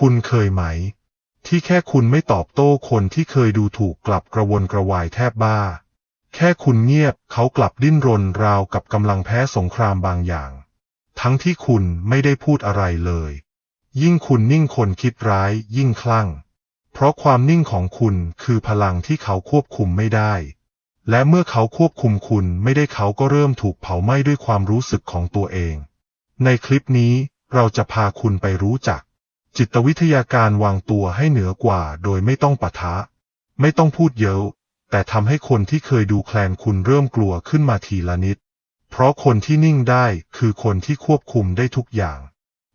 คุณเคยไหม ที่แค่คุณไม่ตอบโต้คนที่เคยดูถูกกลับกระวนกระวายแทบบ้า แค่คุณเงียบเขากลับดิ้นรนราวกับกำลังแพ้สงครามบางอย่าง ทั้งที่คุณไม่ได้พูดอะไรเลย ยิ่งคุณนิ่งคนคิดร้ายยิ่งคลั่ง เพราะความนิ่งของคุณคือพลังที่เขาควบคุมไม่ได้ และเมื่อเขาควบคุมคุณไม่ได้เขาก็เริ่มถูกเผาไหม้ด้วยความรู้สึกของตัวเอง ในคลิปนี้เราจะพาคุณไปรู้จัก จิตวิทยาการวางตัวให้เหนือกว่าโดยไม่ต้องปะทะ ไม่ต้องพูดเยอะ แต่ทำให้คนที่เคยดูแคลนคุณเริ่มกลัวขึ้นมาทีละนิด เพราะคนที่นิ่งได้คือคนที่ควบคุมได้ทุกอย่าง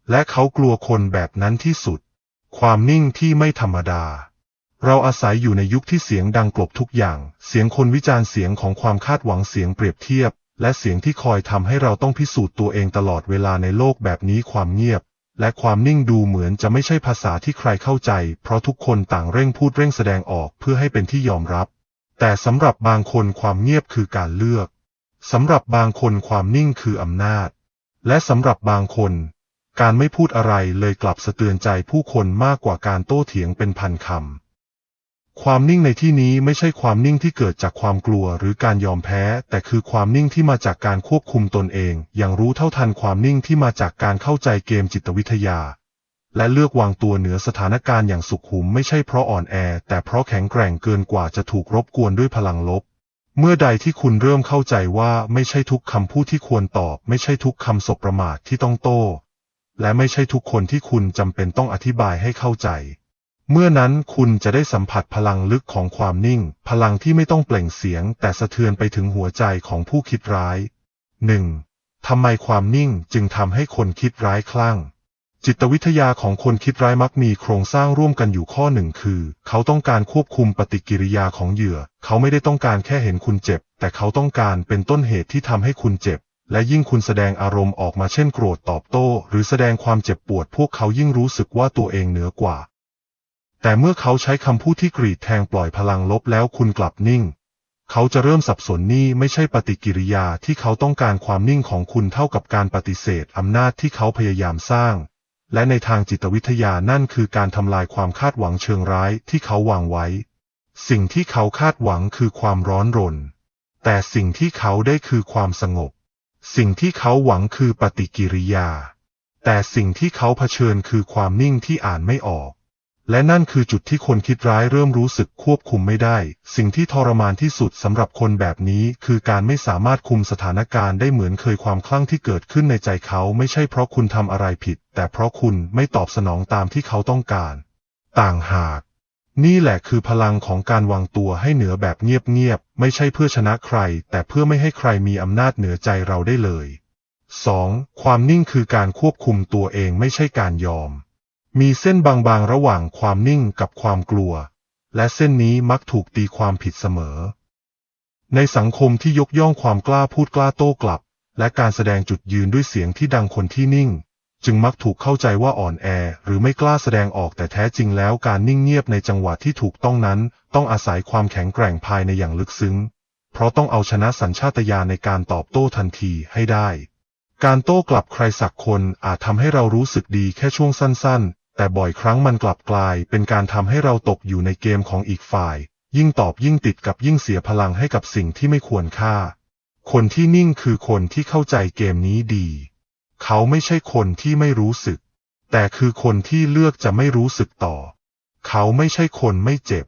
และเขากลัวคนแบบนั้นที่สุด ความนิ่งที่ไม่ธรรมดา เราอาศัยอยู่ในยุคที่เสียงดังกลบทุกอย่าง เสียงคนวิจารณ์เสียงของความคาดหวังเสียงเปรียบเทียบ และเสียงที่คอยทำให้เราต้องพิสูจน์ตัวเองตลอดเวลาในโลกแบบนี้ความเงียบ และความนิ่งดูเหมือนจะไม่ใช่ภาษาที่ใครเข้าใจ เพราะทุกคนต่างเร่งพูดเร่งแสดงออกเพื่อให้เป็นที่ยอมรับ แต่สำหรับบางคนความเงียบคือการเลือก สำหรับบางคนความนิ่งคืออำนาจ และสำหรับบางคน การไม่พูดอะไรเลยกลับสะเตือนใจผู้คนมากกว่าการโต้เถียงเป็นพันคำ ความนิ่งในที่นี้ไม่ใช่ความนิ่งที่เกิดจากความกลัวหรือการยอมแพ้ แต่คือความนิ่งที่มาจากการควบคุมตนเอง อย่างรู้เท่าทันความนิ่งที่มาจากการเข้าใจเกมจิตวิทยา และเลือกวางตัวเหนือสถานการณ์อย่างสุขุมไม่ใช่เพราะอ่อนแอ แต่เพราะแข็งแกร่งเกินกว่าจะถูกรบกวนด้วยพลังลบ เมื่อใดที่คุณเริ่มเข้าใจว่าไม่ใช่ทุกคำพูดที่ควรตอบ ไม่ใช่ทุกคำสบประมาทที่ต้องโต้ และไม่ใช่ทุกคนที่คุณจำเป็นต้องอธิบายให้เข้าใจ เมื่อนั้นคุณจะได้สัมผัสพลังลึกของความนิ่ง พลังที่ไม่ต้องเปล่งเสียง แต่สะเทือนไปถึงหัวใจของผู้คิดร้าย 1. ทำไมความนิ่งจึงทำให้คนคิดร้ายคลั่ง จิตวิทยาของคนคิดร้ายมักมีโครงสร้างร่วมกันอยู่ข้อหนึ่งคือ เขาต้องการควบคุมปฏิกิริยาของเหยื่อ เขาไม่ได้ต้องการแค่เห็นคุณเจ็บ แต่เขาต้องการเป็นต้นเหตุที่ทำให้คุณเจ็บ และยิ่งคุณแสดงอารมณ์ออกมาเช่นโกรธตอบโต้ หรือแสดงความเจ็บปวด พวกเขายิ่งรู้สึกว่าตัวเองเหนือกว่า แต่เมื่อเขาใช้คำพูดที่กรีดแทงปล่อยพลังลบแล้วคุณกลับนิ่ง เขาจะเริ่มสับสนนี่ไม่ใช่ปฏิกิริยาที่เขาต้องการความนิ่งของคุณเท่ากับการปฏิเสธอำนาจที่เขาพยายามสร้าง และในทางจิตวิทยานั่นคือการทำลายความคาดหวังเชิงร้ายที่เขาวางไว้ สิ่งที่เขาคาดหวังคือความร้อนรน แต่สิ่งที่เขาได้คือความสงบ สิ่งที่เขาหวังคือปฏิกิริยา แต่สิ่งที่เขาเผชิญคือความนิ่งที่อ่านไม่ออก และนั่นคือจุดที่คนคิดร้ายเริ่มรู้สึกควบคุมไม่ได้ สิ่งที่ทรมานที่สุดสำหรับคนแบบนี้ คือการไม่สามารถคุมสถานการณ์ได้เหมือนเคยความคลั่งที่เกิดขึ้นในใจเขาไม่ใช่เพราะคุณทำอะไรผิด แต่เพราะคุณไม่ตอบสนองตามที่เขาต้องการ ต่างหาก นี่แหละคือพลังของการวางตัวให้เหนือแบบเงียบๆ ไม่ใช่เพื่อชนะใคร แต่เพื่อไม่ให้ใครมีอำนาจเหนือใจเราได้เลย 2. ความนิ่งคือการควบคุมตัวเองไม่ใช่การยอม มีเส้นบางๆระหว่างความนิ่งกับความกลัว และเส้นนี้มักถูกตีความผิดเสมอ ในสังคมที่ยกย่องความกล้าพูดกล้าโต้กลับ และการแสดงจุดยืนด้วยเสียงที่ดังคนที่นิ่ง จึงมักถูกเข้าใจว่าอ่อนแอ หรือไม่กล้าแสดงออกแต่แท้จริงแล้วการนิ่งเงียบในจังหวะที่ถูกต้องนั้น ต้องอาศัยความแข็งแกร่งภายในอย่างลึกซึ้ง เพราะต้องเอาชนะสัญชาตญาณในการตอบโต้ทันทีให้ได้ การโต้กลับใครสักคนอาจทำให้เรารู้สึกดีแค่ช่วงสั้นๆ แต่บ่อยครั้งมันกลับกลายเป็นการทำให้เราตกอยู่ในเกมของอีกฝ่าย ยิ่งตอบยิ่งติดกับยิ่งเสียพลังให้กับสิ่งที่ไม่ควรค่า คนที่นิ่งคือคนที่เข้าใจเกมนี้ดี เขาไม่ใช่คนที่ไม่รู้สึก แต่คือคนที่เลือกจะไม่รู้สึกต่อ เขาไม่ใช่คนไม่เจ็บ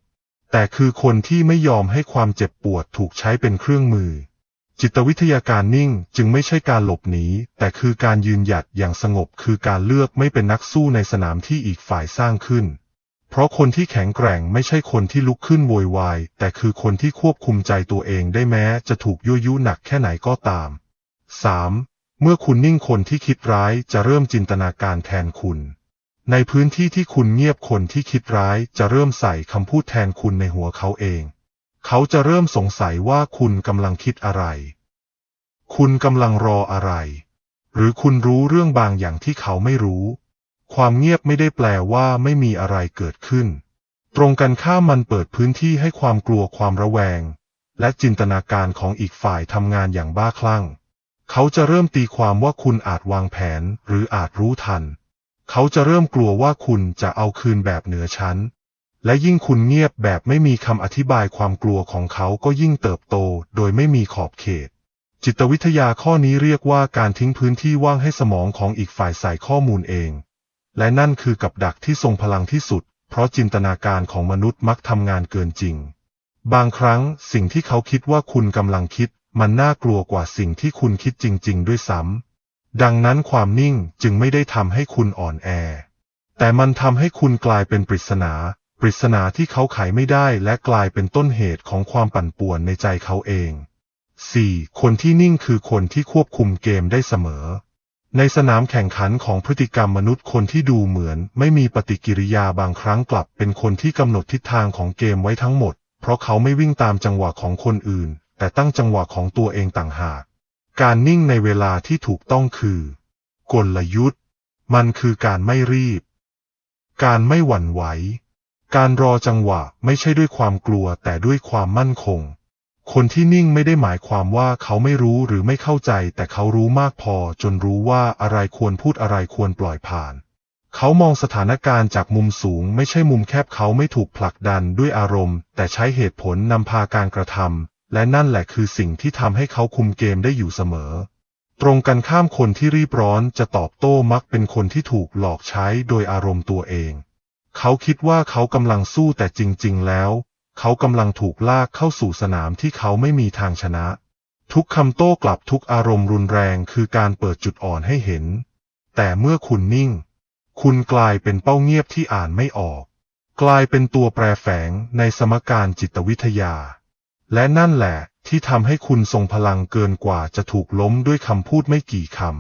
แต่คือคนที่ไม่ยอมให้ความเจ็บปวดถูกใช้เป็นเครื่องมือ จิตวิทยาการนิ่งจึงไม่ใช่การหลบหนีแต่คือการยืนหยัดอย่างสงบคือการเลือกไม่เป็นนักสู้ในสนามที่อีกฝ่ายสร้างขึ้น เพราะคนที่แข็งแกร่งไม่ใช่คนที่ลุกขึ้นโวยวาย แต่คือคนที่ควบคุมใจตัวเองได้แม้จะถูกยั่วยุหนักแค่ไหนก็ตาม 3. เมื่อคุณนิ่งคนที่คิดร้ายจะเริ่มจินตนาการแทนคุณ ในพื้นที่ที่คุณเงียบคนที่คิดร้ายจะเริ่มใส่คำพูดแทนคุณในหัวเขาเอง เขาจะเริ่มสงสัยว่าคุณกำลังคิดอะไร คุณกำลังรออะไร หรือคุณรู้เรื่องบางอย่างที่เขาไม่รู้ ความเงียบไม่ได้แปลว่าไม่มีอะไรเกิดขึ้น ตรงกันข้ามมันเปิดพื้นที่ให้ความกลัวความระแวง และจินตนาการของอีกฝ่ายทำงานอย่างบ้าคลั่ง เขาจะเริ่มตีความว่าคุณอาจวางแผนหรืออาจรู้ทัน เขาจะเริ่มกลัวว่าคุณจะเอาคืนแบบเหนือชั้น และยิ่งคุณเงียบแบบไม่มีคำอธิบายความกลัวของเขาก็ยิ่งเติบโตโดยไม่มีขอบเขต จิตวิทยาข้อนี้เรียกว่าการทิ้งพื้นที่ว่างให้สมองของอีกฝ่ายใส่ข้อมูลเอง และนั่นคือกับดักที่ทรงพลังที่สุด เพราะจินตนาการของมนุษย์มักทำงานเกินจริง บางครั้งสิ่งที่เขาคิดว่าคุณกำลังคิด มันน่ากลัวกว่าสิ่งที่คุณคิดจริง ๆ ด้วยซ้ำดังนั้นความนิ่งจึงไม่ได้ทำให้คุณอ่อนแอแต่มันทำให้คุณกลายเป็นปริศนา ปริศนาที่เขาไขไม่ได้และกลายเป็นต้นเหตุของความปั่นป่วนในใจเขาเอง 4. คนที่นิ่งคือคนที่ควบคุมเกมได้เสมอ ในสนามแข่งขันของพฤติกรรมมนุษย์คนที่ดูเหมือน ไม่มีปฏิกิริยาบางครั้งกลับ เป็นคนที่กำหนดทิศทางของเกมไว้ทั้งหมด เพราะเขาไม่วิ่งตามจังหวะของคนอื่น แต่ตั้งจังหวะของตัวเองต่างหาก การนิ่งในเวลาที่ถูกต้องคือ กลยุทธ์ มันคือการไม่รีบ การไม่หวั่นไหว การรอจังหวะไม่ใช่ด้วยความกลัวแต่ด้วยความมั่นคง คนที่นิ่งไม่ได้หมายความว่าเขาไม่รู้หรือไม่เข้าใจ แต่เขารู้มากพอจนรู้ว่าอะไรควรพูดอะไรควรปล่อยผ่าน เขามองสถานการณ์จากมุมสูง ไม่ใช่มุมแคบเขาไม่ถูกผลักดันด้วยอารมณ์ แต่ใช้เหตุผลนำพาการกระทำและนั่นแหละคือสิ่งที่ทำให้เขาคุมเกมได้อยู่เสมอตรงกันข้ามคนที่รีบร้อนจะตอบโต้มักเป็นคนที่ถูกหลอกใช้โดยอารมณ์ตัวเอง เขาคิดว่าเขากำลังสู้แต่จริง ๆ แล้ว เขากำลังถูกลากเข้าสู่สนามที่เขาไม่มีทางชนะ ทุกคำโต้กลับทุกอารมณ์รุนแรงคือการเปิดจุดอ่อนให้เห็น แต่เมื่อคุณนิ่ง คุณกลายเป็นเป้าเงียบที่อ่านไม่ออก กลายเป็นตัวแปรแฝงในสมการจิตวิทยา และนั่นแหละที่ทำให้คุณทรงพลังเกินกว่าจะถูกล้มด้วยคำพูดไม่กี่คำ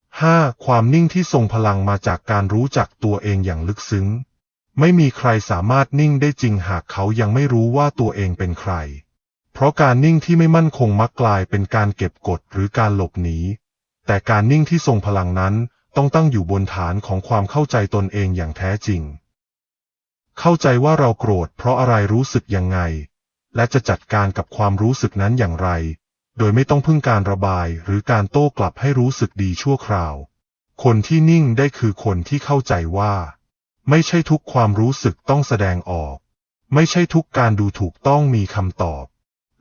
5. ความนิ่งที่ทรงพลังมาจากการรู้จักตัวเองอย่างลึกซึ้ง ไม่มีใครสามารถนิ่งได้จริงหากเขายังไม่รู้ว่าตัวเองเป็นใคร เพราะการนิ่งที่ไม่มั่นคงมักกลายเป็นการเก็บกดหรือการหลบหนี แต่การนิ่งที่ทรงพลังนั้นต้องตั้งอยู่บนฐานของความเข้าใจตนเองอย่างแท้จริง เข้าใจว่าเราโกรธเพราะอะไรรู้สึกยังไง และจะจัดการกับความรู้สึกนั้นอย่างไร โดยไม่ต้องพึ่งการระบายหรือการโต้กลับให้รู้สึกดีชั่วคราว คนที่นิ่งได้คือคนที่เข้าใจว่า ไม่ใช่ทุกความรู้สึกต้องแสดงออก ไม่ใช่ทุกการดูถูกต้องมีคำตอบ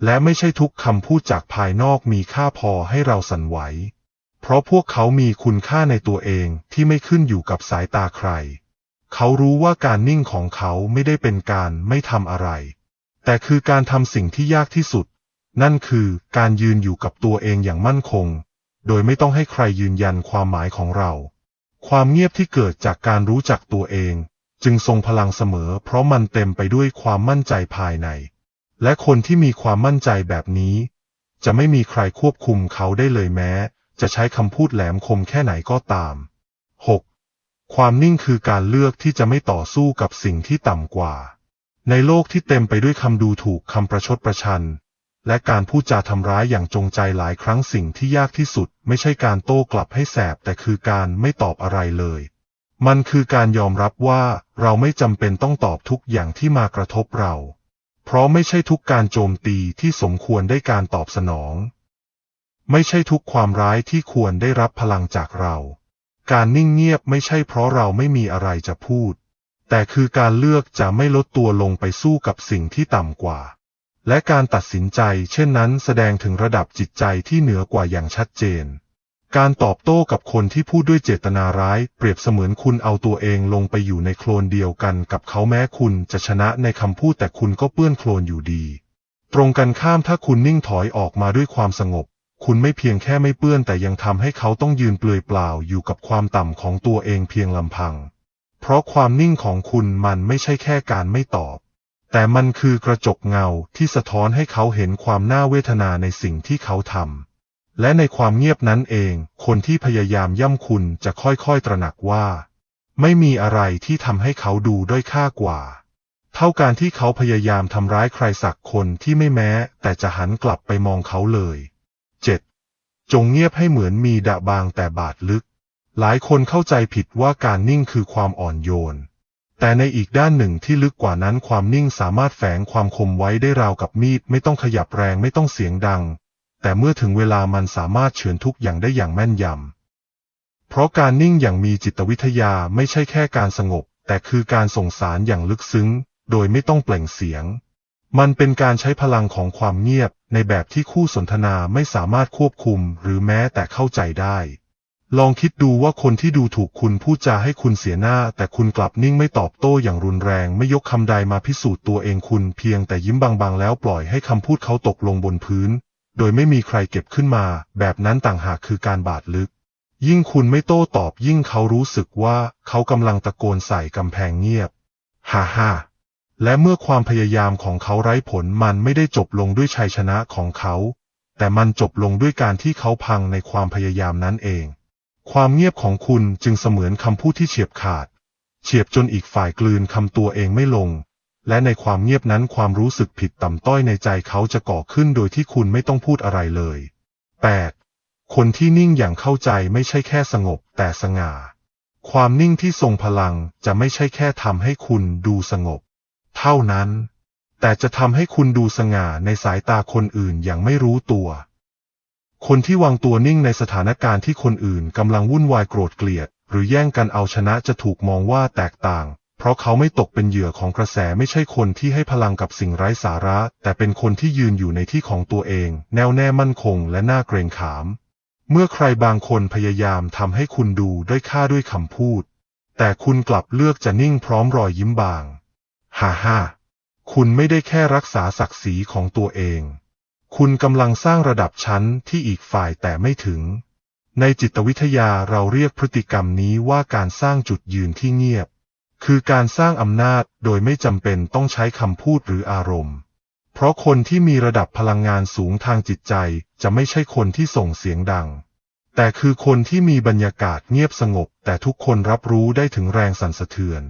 และไม่ใช่ทุกคำพูดจากภายนอกมีค่าพอให้เราสั่นไหว เพราะพวกเขามีคุณค่าในตัวเองที่ไม่ขึ้นอยู่กับสายตาใคร เขารู้ว่าการนิ่งของเขาไม่ได้เป็นการไม่ทำอะไร แต่คือการทำสิ่งที่ยากที่สุด นั่นคือการยืนอยู่กับตัวเองอย่างมั่นคง โดยไม่ต้องให้ใครยืนยันความหมายของเรา ความเงียบที่เกิดจากการรู้จักตัวเอง จึงทรงพลังเสมอ เพราะมันเต็มไปด้วยความมั่นใจภายใน และคนที่มีความมั่นใจแบบนี้ จะไม่มีใครควบคุมเขาได้เลยแม้ จะใช้คำพูดแหลมคมแค่ไหนก็ตาม 6. ความนิ่งคือการเลือกที่จะไม่ต่อสู้กับสิ่งที่ต่ำกว่า ในโลกที่เต็มไปด้วยคำดูถูกคำประชดประชัน และการพูดจาทำร้ายอย่างจงใจหลายครั้งสิ่งที่ยากที่สุด ไม่ใช่การโต้กลับให้แสบแต่คือการไม่ตอบอะไรเลย มันคือการยอมรับว่าเราไม่จำเป็นต้องตอบทุกอย่างที่มากระทบเรา เพราะไม่ใช่ทุกการโจมตีที่สมควรได้การตอบสนอง ไม่ใช่ทุกความร้ายที่ควรได้รับพลังจากเรา การนิ่งเงียบไม่ใช่เพราะเราไม่มีอะไรจะพูด แต่คือการเลือกจะไม่ลดตัวลงไปสู้กับสิ่งที่ต่ำกว่า และการตัดสินใจเช่นนั้นแสดงถึงระดับจิตใจที่เหนือกว่าอย่างชัดเจน การตอบโต้กับคนที่พูดด้วยเจตนาร้าย เปรียบเสมือนคุณเอาตัวเองลงไปอยู่ในโคลนเดียวกันกับเขาแม้คุณจะชนะในคำพูดแต่คุณก็เปื้อนโคลนอยู่ดี ตรงกันข้ามถ้าคุณนิ่งถอยออกมาด้วยความสงบ คุณไม่เพียงแค่ไม่เปื้อนแต่ยังทำให้เขาต้องยืนเปลือยเปล่าอยู่กับความต่ำของตัวเองเพียงลำพัง เพราะความนิ่งของคุณมันไม่ใช่แค่การไม่ตอบ แต่มันคือกระจกเงาที่สะท้อนให้เขาเห็นความน่าเวทนาในสิ่งที่เขาทำ และในความเงียบนั้นเอง คนที่พยายามย่ำคุณจะค่อยๆตระหนักว่า ไม่มีอะไรที่ทำให้เขาดูด้อยค่ากว่า เท่าการที่เขาพยายามทำร้ายใครสักคนที่ไม่แม้ แต่จะหันกลับไปมองเขาเลย 7. จงเงียบให้เหมือนมีดะบางแต่บาดลึก หลายคนเข้าใจผิดว่าการนิ่งคือความอ่อนโยน แต่ในอีกด้านหนึ่งที่ลึกกว่านั้นความนิ่งสามารถแฝงความคมไว้ได้ราวกับมีด ไม่ต้องขยับแรงไม่ต้องเสียงดัง แต่เมื่อถึงเวลามันสามารถเฉือนทุกอย่างได้อย่างแม่นยำ เพราะการนิ่งอย่างมีจิตวิทยาไม่ใช่แค่การสงบ แต่คือการส่งสารอย่างลึกซึ้ง โดยไม่ต้องเปล่งเสียง มันเป็นการใช้พลังของความเงียบ ในแบบที่คู่สนทนาไม่สามารถควบคุม หรือแม้แต่เข้าใจได้ ลองคิดดูว่าคนที่ดูถูกคุณพูดจาให้คุณเสียหน้า แต่คุณกลับนิ่งไม่ตอบโต้อย่างรุนแรง ไม่ยกคำใดมาพิสูจน์ตัวเองคุณเพียงแต่ยิ้มบางๆ แล้วปล่อยให้คำพูดเขาตกลงบนพื้น โดยไม่มีใครเก็บขึ้นมา แบบนั้นต่างหากคือการบาดลึก ยิ่งคุณไม่โต้ตอบยิ่งเขารู้สึกว่าเขากำลังตะโกนใส่กำแพงเงียบฮ่าฮ่าและเมื่อความพยายามของเขาไร้ผลมันไม่ได้จบลงด้วยชัยชนะของเขา แต่มันจบลงด้วยการที่เขาพังในความพยายามนั้นเอง ความเงียบของคุณจึงเสมือนคำพูดที่เฉียบขาด เฉียบจนอีกฝ่ายกลืนคำตัวเองไม่ลง และในความเงียบนั้นความรู้สึกผิดต่ำต้อยในใจเขาจะก่อขึ้นโดยที่คุณไม่ต้องพูดอะไรเลย 8. คนที่นิ่งอย่างเข้าใจไม่ใช่แค่สงบ แต่สง่า ความนิ่งที่ทรงพลังจะไม่ใช่แค่ทำให้คุณดูสงบ เท่านั้น แต่จะทำให้คุณดูสง่าในสายตาคนอื่นอย่างไม่รู้ตัว คนที่วางตัวนิ่งในสถานการณ์ที่คนอื่นกำลังวุ่นวายโกรธเกลียด หรือแย่งกันเอาชนะจะถูกมองว่าแตกต่าง เพราะเขาไม่ตกเป็นเหยื่อของกระแสไม่ใช่คนที่ให้พลังกับสิ่งไร้สาระ แต่เป็นคนที่ยืนอยู่ในที่ของตัวเอง แน่วแน่มั่นคงและน่าเกรงขาม เมื่อใครบางคนพยายามทำให้คุณดูด้อยค่าด้วยคำพูด แต่คุณกลับเลือกจะนิ่งพร้อมรอยยิ้มบาง ฮ่าฮ่าคุณไม่ได้แค่รักษาศักดิ์ศรีของตัวเอง คุณกำลังสร้างระดับชั้นที่อีกฝ่ายแต่ไม่ถึง ในจิตวิทยาเราเรียกพฤติกรรมนี้ว่าการสร้างจุดยืนที่เงียบ คือการสร้างอำนาจโดยไม่จำเป็นต้องใช้คำพูดหรืออารมณ์ เพราะคนที่มีระดับพลังงานสูงทางจิตใจจะไม่ใช่คนที่ส่งเสียงดัง แต่คือคนที่มีบรรยากาศเงียบสงบ แต่ทุกคนรับรู้ได้ถึงแรงสั่นสะเทือน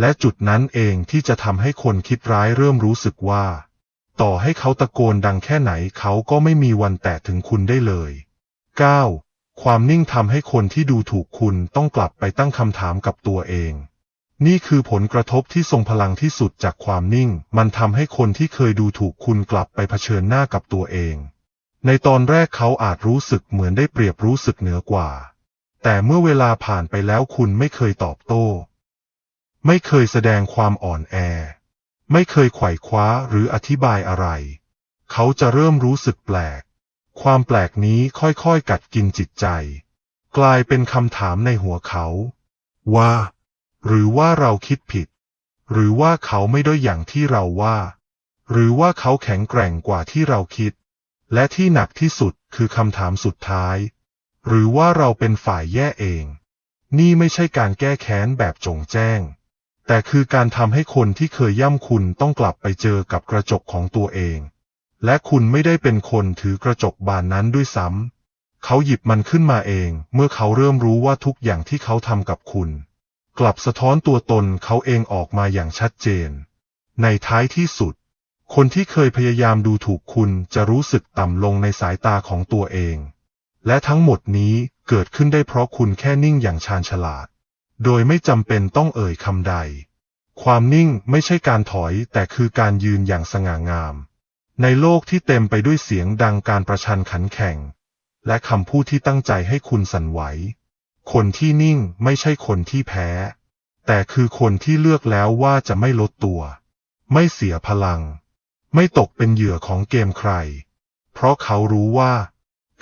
และจุดนั้นเองที่จะทำให้คนคิดร้ายเริ่มรู้สึกว่า ต่อให้เขาตะโกนดังแค่ไหนเขาก็ไม่มีวันแตะถึงคุณได้เลย 9. ความนิ่งทำให้คนที่ดูถูกคุณต้องกลับไปตั้งคำถามกับตัวเอง นี่คือผลกระทบที่ทรงพลังที่สุดจากความนิ่ง มันทำให้คนที่เคยดูถูกคุณกลับไปเผชิญหน้ากับตัวเอง ในตอนแรกเขาอาจรู้สึกเหมือนได้เปรียบรู้สึกเหนือกว่า แต่เมื่อเวลาผ่านไปแล้วคุณไม่เคยตอบโต้ ไม่เคยแสดงความอ่อนแอ ไม่เคยไขว่คว้าหรืออธิบายอะไร เขาจะเริ่มรู้สึกแปลก ความแปลกนี้ค่อยๆกัดกินจิตใจ กลายเป็นคำถามในหัวเขา ว่า หรือว่าเราคิดผิด หรือว่าเขาไม่ได้อย่างที่เราว่า หรือว่าเขาแข็งแกร่งกว่าที่เราคิด และที่หนักที่สุดคือคำถามสุดท้าย หรือว่าเราเป็นฝ่ายแย่เอง นี่ไม่ใช่การแก้แค้นแบบจงแจ้ง แต่คือการทำให้คนที่เคยย่ำคุณต้องกลับไปเจอกับกระจกของตัวเอง และคุณไม่ได้เป็นคนถือกระจกบานนั้นด้วยซ้ำ เขาหยิบมันขึ้นมาเอง เมื่อเขาเริ่มรู้ว่าทุกอย่างที่เขาทำกับคุณ กลับสะท้อนตัวตนเขาเองออกมาอย่างชัดเจน ในท้ายที่สุด คนที่เคยพยายามดูถูกคุณจะรู้สึกต่ำลงในสายตาของตัวเอง และทั้งหมดนี้เกิดขึ้นได้เพราะคุณแค่นิ่งอย่างชาญฉลาด โดยไม่จำเป็นต้องเอ่ยคำใด ความนิ่งไม่ใช่การถอยแต่คือการยืนอย่างสง่างาม ในโลกที่เต็มไปด้วยเสียงดังการประชันขันแข่ง และคำพูดที่ตั้งใจให้คุณสั่นไหว คนที่นิ่งไม่ใช่คนที่แพ้ แต่คือคนที่เลือกแล้วว่าจะไม่ลดตัว ไม่เสียพลัง ไม่ตกเป็นเหยื่อของเกมใคร เพราะเขารู้ว่า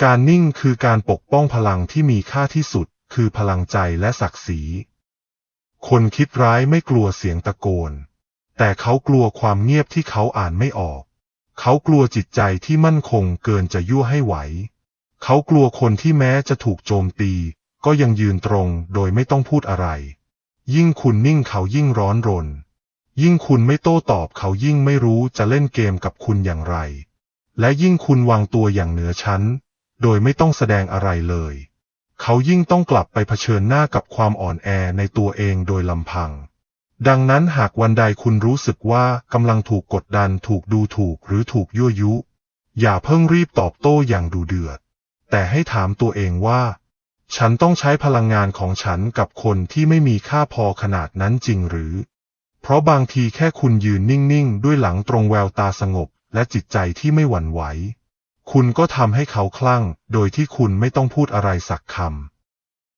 การนิ่งคือการปกป้องพลังที่มีค่าที่สุด คือพลังใจและศักดิ์ศรี คนคิดร้ายไม่กลัวเสียงตะโกน แต่เขากลัวความเงียบที่เขาอ่านไม่ออก เขากลัวจิตใจที่มั่นคงเกินจะยั่วให้ไหว เขากลัวคนที่แม้จะถูกโจมตี ก็ยังยืนตรงโดยไม่ต้องพูดอะไร ยิ่งคุณนิ่งเขายิ่งร้อนรน ยิ่งคุณไม่โต้ตอบเขายิ่งไม่รู้จะเล่นเกมกับคุณอย่างไร และยิ่งคุณวางตัวอย่างเหนือชั้น โดยไม่ต้องแสดงอะไรเลย เขายิ่งต้องกลับไปเผชิญหน้ากับความอ่อนแอในตัวเองโดยลำพัง ดังนั้นหากวันใดคุณรู้สึกว่ากำลังถูกกดดันถูกดูถูกหรือถูกยั่วยุ อย่าเพิ่งรีบตอบโต้อย่างดูเดือด แต่ให้ถามตัวเองว่า ฉันต้องใช้พลังงานของฉันกับคนที่ไม่มีค่าพอขนาดนั้นจริงหรือ เพราะบางทีแค่คุณยืนนิ่งๆ ด้วยหลังตรงแววตาสงบและจิตใจที่ไม่หวั่นไหว คุณก็ทำให้เขาคลั่ง โดยที่คุณไม่ต้องพูดอะไรสักคำ